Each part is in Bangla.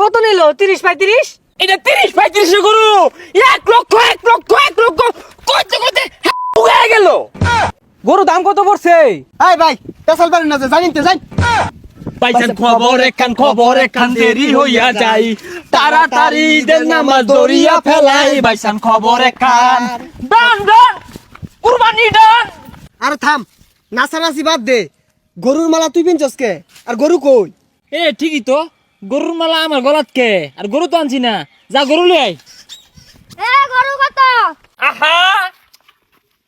কত নিল? তিরিশ পঁয়ত্রিশ এটা তিরিশ পঁয়ত্রিশ গরু। এক লক্ষ এক লক্ষ এক লক্ষ। করতে করতে হয়ে গেল। গরু দাম কত পড়ছে? এই ভাই পেশাল পারেন না যে জানিন তো জান পাইছেন খবর একখান খবর একখান দেরি হইয়া যাই তাড়াতাড়ি দেন নামাজ দরিয়া ফেলাই। বাইসান খবর একখান ডান ডান কুরবানি ডান আরে থাম নাচানাচি বাদ দে। গরুর মালা তুই পিনছস কে? আর গরু কই? এ ঠিকই তো। গরুর মালা আমার গলাত কে আর গরু তো আনছি না। যা গরু লই আই এ গরু কত? আহা!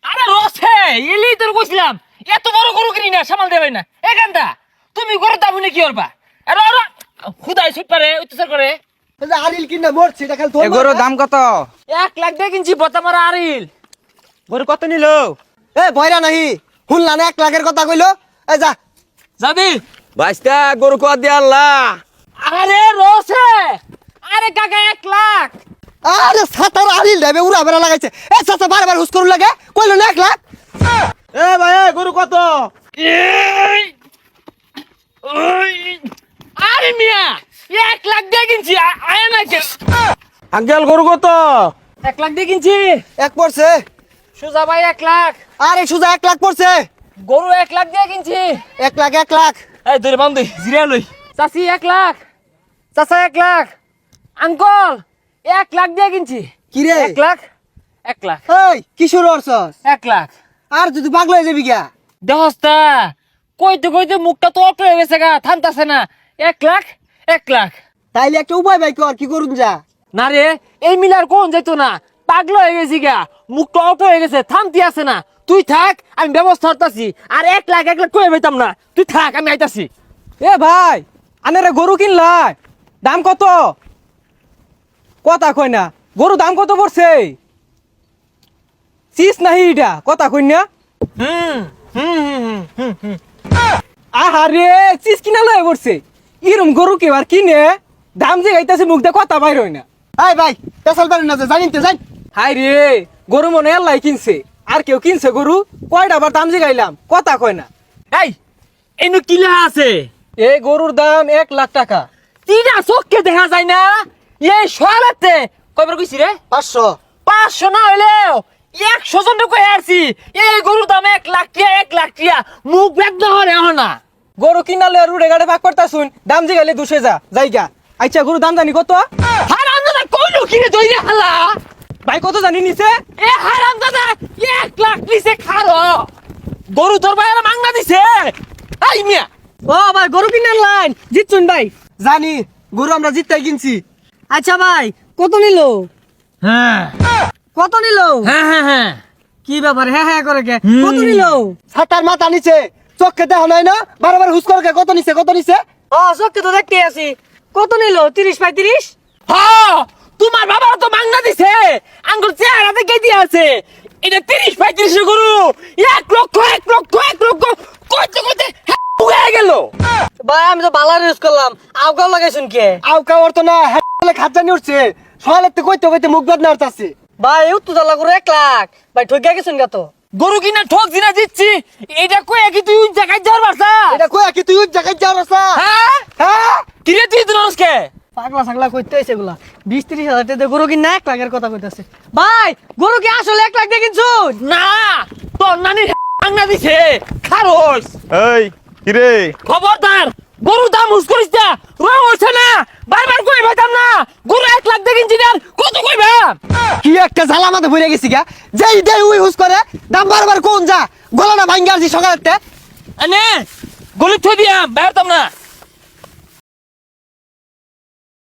আরে রসে এলি তোর কইছিলাম এত বড় গরু কিনি না সামাল দেবে না। এ গান্দা তুমি গরু দাবি না কি করবা? আরে আরে খুদাই সুট পারে অত্যাচার করে। এই আরিল কিনা মরছে এটা খালি তোর এ গরুর দাম কত? এক লাখ দিয়ে কিনছি বতা মারা আরিল। গরু কত নিল? এ ভয়রা নাহি শুনলা না এক লাখের কথা কইলো। এ যা। যাবি? বাইশটা গরু কত দিয়ে আল্লাহ। আরে রসে! আরে কাকা এক লাখ! আরে সাতার আরিল দেবে উড়া বেড়া লাগাইছে। এ সাতা বারবার হুস করুন লাগে। কইলো না এক লাখ? এ ভাই এ গরু কত? আরে মিয়া এক লাখ দিয়ে কিনছি আয় না কে আঙ্কেল গরু কত? এক লাখ দিয়ে কিনছি। এক পড়ছে। সুজা ভাই এক লাখ। আরে সুজা এক লাখ পড়ছে। গরু এক লাখ দিয়ে কিনছি। এক লাখ এক লাখ। এই ধরে বান্ধি জিরা লই। চাচি এক লাখ। চাচা এক লাখ। আঙ্কল এক লাখ দিয়ে কিনছি। কি রে? এক লাখ এক লাখ। এই কিশোর অর্চস এক লাখ। আর যদি পাগলা হয়ে যাবি গা দেহস্তা কইতে কইতে মুখটা তো অটো হয়ে গেছে গা থামতাছে না। এক লাখ এক লাখ। তাইলে একটা উপায় ভাই কর কি করুন যা। না রে এই মিলার কোন যাইতো না। পাগল হয়ে গেছি গা মুখটা অটো হয়ে গেছে থামতি আছে না। তুই থাক আমি ব্যবস্থা করতেছি। আর এক লাখ এক লাখ কয়ে পাইতাম না? তুই থাক আমি আইতাছি। এ ভাই আনেরে গরু কিনলাই। দাম কত? কথা কই না। গরু দাম কত পড়ছে? চিস নাহি এটা কথা কই না। আহারে চিস কিনা লয়ে পড়ছে। ইরম গরু কে আর কিনে? দাম যে গাইতাছে মুখ দিয়ে কথা বাইর হয় না। এই ভাই পেশাল পারেন না যে জানিন তো জান হাই রে গরু মনে আল্লাহ কিনছে। আর কেউ কিনছে গরু? কয়টা আবার দাম যে গাইলাম? কথা কয় না। এই এনু কিলা আছে? এই গরুর দাম এক লাখ টাকা। তিনা চোখকে দেখা যায় না? এই সয়ালাতে কয়বার কইছি রে? পাঁচশো। পাঁচশো না হইলেও একশো জন কয়ে আসছি এই গরুর দাম এক লাখ টিয়া এক লাখ টিয়া। মুখ ব্যাগ না হরে না। গরু কিনালে আর উড়ে গাড়ে ভাগ করতা শুন দাম যে গাইলে দুশে যা জায়গা আচ্ছা গরু দাম জানি কত? হারাম দাদা কইলো কি রে দইরে হালা ভাই কত জানি নিছে? এ হারাম দাদা এক লাখ নিছে খারো গরু তোর ভাইয়ের মাংনা দিছে। আই মিয়া। ও ভাই গরু কিনার লাইন। জিতছুন ভাই। জানি গরু আমরা জিততে কিনছি। আচ্ছা ভাই কত নিল? হ্যাঁ। কত নিল? হ্যাঁ হ্যাঁ হ্যাঁ। কি ব্যাপার? হ্যাঁ হ্যাঁ করে কে? কত নিল? ছাতার মাথা নিচে চোখকে দেখা নাই না? বারবার হুস করে কত নিছে কত নিছে? ও চোখকে তো দেখতে আছি। কত নিল? তিরিশ পঁয়ত্রিশ হ্যাঁ তোমার বাবার তো মাংনা দিছে। আঙ্গুর চেহারা দেখে দিয়ে আছে। এটা তিরিশ পঁয়ত্রিশ গরু। এক লক্ষ এক লক্ষ এক লক্ষ। কইতে কইতে হয়ে গেল। ভাই আমি তো বালার ইউজ করলাম। আউকাও লাগাইছুন কে? তো না হ্যাঁ খাচ্চানি উঠছে। সকালে কইতে কইতে মুখ বাদ ভাই করে এক লাখ। ভাই ঠকে গেছুন গা তো। গরু কিনা ঠক দিনা দিচ্ছি। এটা কয়ে কি তুই জায়গায় যাওয়ার এটা কই তুই ওই জায়গায় যাও রাস্তা হ্যাঁ? হ্যাঁ? কিরে তুই কে পাগলা ছাগলা কইতে আইছে এগুলা। বিশ তিরিশ হাজার টাকা গরু কিনা এক লাখের কথা কইতাছে। ভাই গরু কি আসলে এক লাখ দিয়ে না তোর নানির দিছে। খারোস এই কিরে? খবরদার গরু দাম হুস করিস না রং হইছে না বারবার কই ভাইতাম না গরু এক লাখ কিনছি না কত কইবা কি একটা জ্বালা মাথা ভরে গেছি গা। যেই দেই উই হুস করে দাম বারবার কোন যা গলাটা ভাঙ্গা আসছি সকালে আনে গলি থই দিয়া বাইরতাম না।